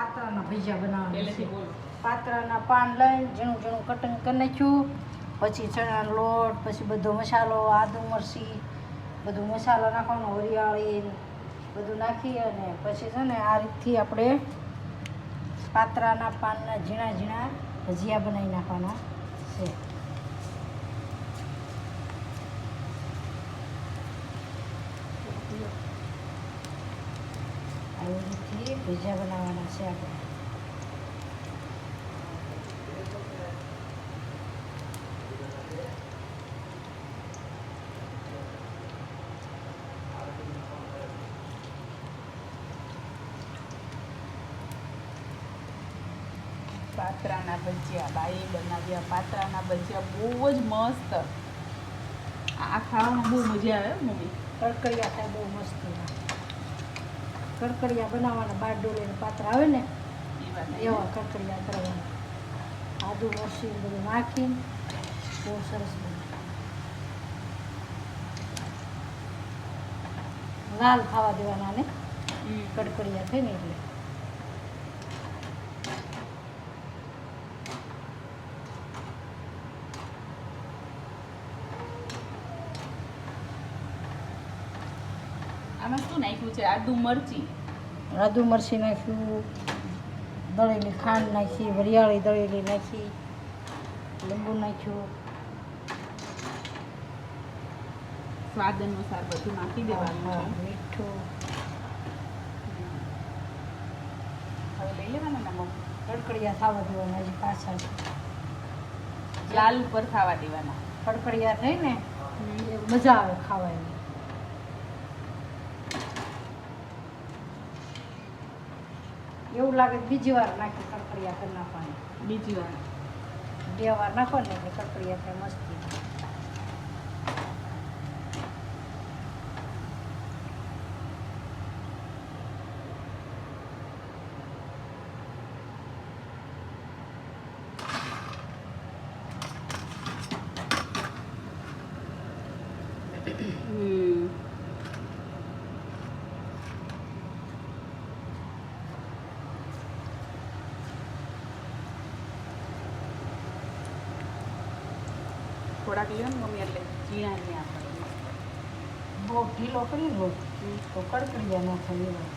પાત્રાના ભજીયા બનાવવાના છે. બોલો. પાન લઈને ઝીણું ઝીણું કટિંગ કરી નાખ્યું. પછી ચણાનો લોટ પછી બધો મસાલો આદુ મરચી બધું મસાલો નાખવાનો હરિયાળી બધું નાખી અને પછી છે ને આ રીતથી આપણે પાત્રાના પાનના ઝીણા ઝીણા ભજીયા બનાવી નાખવાના છે આવી રીતથી ભજીયા બનાવવાના છે આપણે પાત્રાના ભજીયા બાઈએ બનાવ્યા પાત્રાના ભજીયા બહુ જ મસ્ત આ ખાવામાં બહુ મજા આવે હો મમ્મી કડકડિયા થાય બહુ મસ્ત કડકડિયા બનાવવાના બાર ડોલીને પાત્ર આવે ને એવા કડકડિયા કરવાના. આદુ મરસી બધું નાખીને બહુ સરસ બને લાલ ખાવા દેવાના ને કડકડિયા થઈને એટલે. આમાં શું નાખ્યું છે? આદુ મરચી. આદુ મરચી નાખ્યું દળેલી ખાંડ નાખી વરિયાળી દળેલી નાખી લીંબુ નાખ્યું. સ્વાદ અનુસાર બધું નાખી દેવાનું મીઠું. હવે લઈ લેવાના ને કડકડિયા ખાવા દેવાના હજી પાછળ. લાલ ઉપર ખાવા દેવાના. કડકડિયા થઈ ને મજા આવે ખાવાની. એવું લાગે બીજી વાર નાખી કડકડિયા કરી નાખવાની. બીજી વાર. બે વાર નાખો ને એટલે કડકડિયા થાય મસ્તી. હમ. થોડાક લ્યો ને મમ્મી એટલે ઝીણા આપણે બહુ ઢીલો કરી લો તો કડકડિયા ન એવા